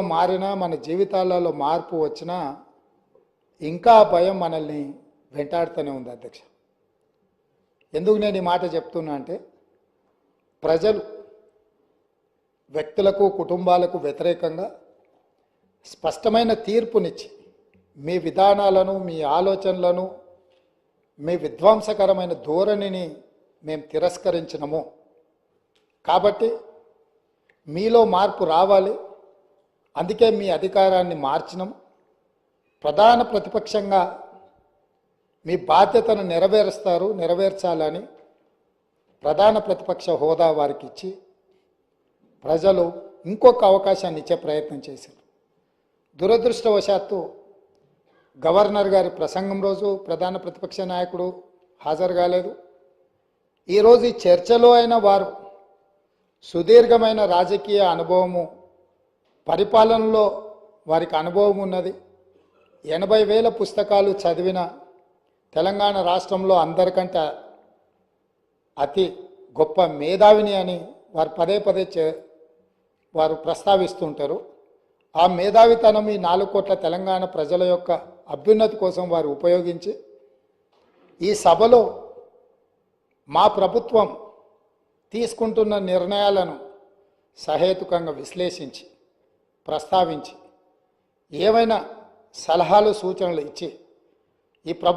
మారినా మన జీవితాలలో మార్పు వచ్చినా ఇంకా భయం మనల్ని వెంటాడుతూనే ఉంది అధ్యక్ష. ఎందుకు నేను ఈ మాట చెప్తున్నా అంటే ప్రజలు వ్యక్తులకు కుటుంబాలకు వ్యతిరేకంగా స్పష్టమైన తీర్పునిచ్చి మీ విధానాలను మీ ఆలోచనలను మీ విధ్వంసకరమైన ధోరణిని మేము తిరస్కరించినము. కాబట్టి మీలో మార్పు రావాలి. అందుకే మీ అధికారాన్ని మార్చినం. ప్రధాన ప్రతిపక్షంగా మీ బాధ్యతను నెరవేరుస్తారు నెరవేర్చాలని ప్రధాన ప్రతిపక్ష హోదా వారికి ఇచ్చి ప్రజలు ఇంకొక అవకాశాన్ని ఇచ్చే ప్రయత్నం చేశారు. దురదృష్టవశాత్తు గవర్నర్ గారి ప్రసంగం రోజు ప్రధాన ప్రతిపక్ష నాయకుడు హాజరు కాలేదు. ఈరోజు ఈ చర్చలో అయిన వారు సుదీర్ఘమైన రాజకీయ అనుభవము పరిపాలనలో వారికి అనుభవం ఉన్నది. ఎనభై వేల పుస్తకాలు చదివిన తెలంగాణ రాష్ట్రంలో అందరికంటే అతి గొప్ప మేధావిని అని వారు పదే పదే చే వారు ప్రస్తావిస్తుంటారు. ఆ మేధావితనం ఈ నాలుగు కోట్ల తెలంగాణ ప్రజల యొక్క అభ్యున్నతి కోసం వారు ఉపయోగించి ఈ సభలో మా ప్రభుత్వం తీసుకుంటున్న నిర్ణయాలను సహేతుకంగా విశ్లేషించి ప్రస్తావించి ఏవైనా సలహాలు సూచనలు ఇచ్చి ఈ ప్రభు